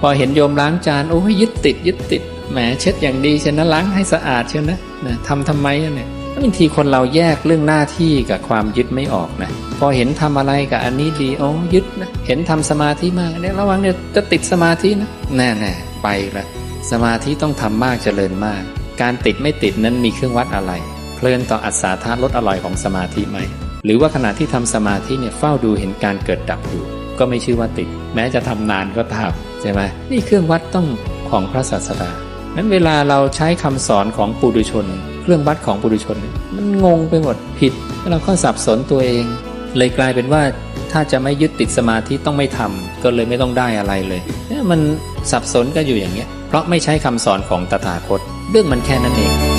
พอเห็นโยมล้างจานโอ้ยยึดติด ยึดติดแหมเช็ดอย่างดีเชยวนะล้างให้สะอาดเชียวนะนะทำทำไมเนี่ยบางทีคนเราแยกเรื่องหน้าที่กับความยึดไม่ออกนะพอเห็นทำอะไรกับอันนี้ดีโอ้ยึดนะเห็นทำสมาธิมากเนี่ยระวังเนี่ยจะติดสมาธินะแน่แน่ไปละสมาธิต้องทำมากเจริญมาก การติดไม่ติดนั้นมีเครื่องวัดอะไร เพลินต่ออัศาธาลดอร่อยของสมาธิไหมหรือว่าขณะที่ทำสมาธิเนี่ยเฝ้าดูเห็นการเกิดดับอยู่ก็ไม่ชื่อว่าติด แม้จะทำนานก็ตาม ใช่ไหมนี่เครื่องวัดต้องของพระศาสดานั้นเวลาเราใช้คำสอนของปุถุชน เครื่องวัดของปุถุชน มันงงไปหมดผิดแล้วเราก็สับสนตัวเอง เลยกลายเป็นว่าถ้าจะไม่ยึดติดสมาธิต้องไม่ทำก็เลยไม่ต้องได้อะไรเลยเนี่ยมันสับสนก็อยู่อย่างเงี้ยเพราะไม่ใช้คำสอนของตถาคต เรื่องมันแค่นั้นเอง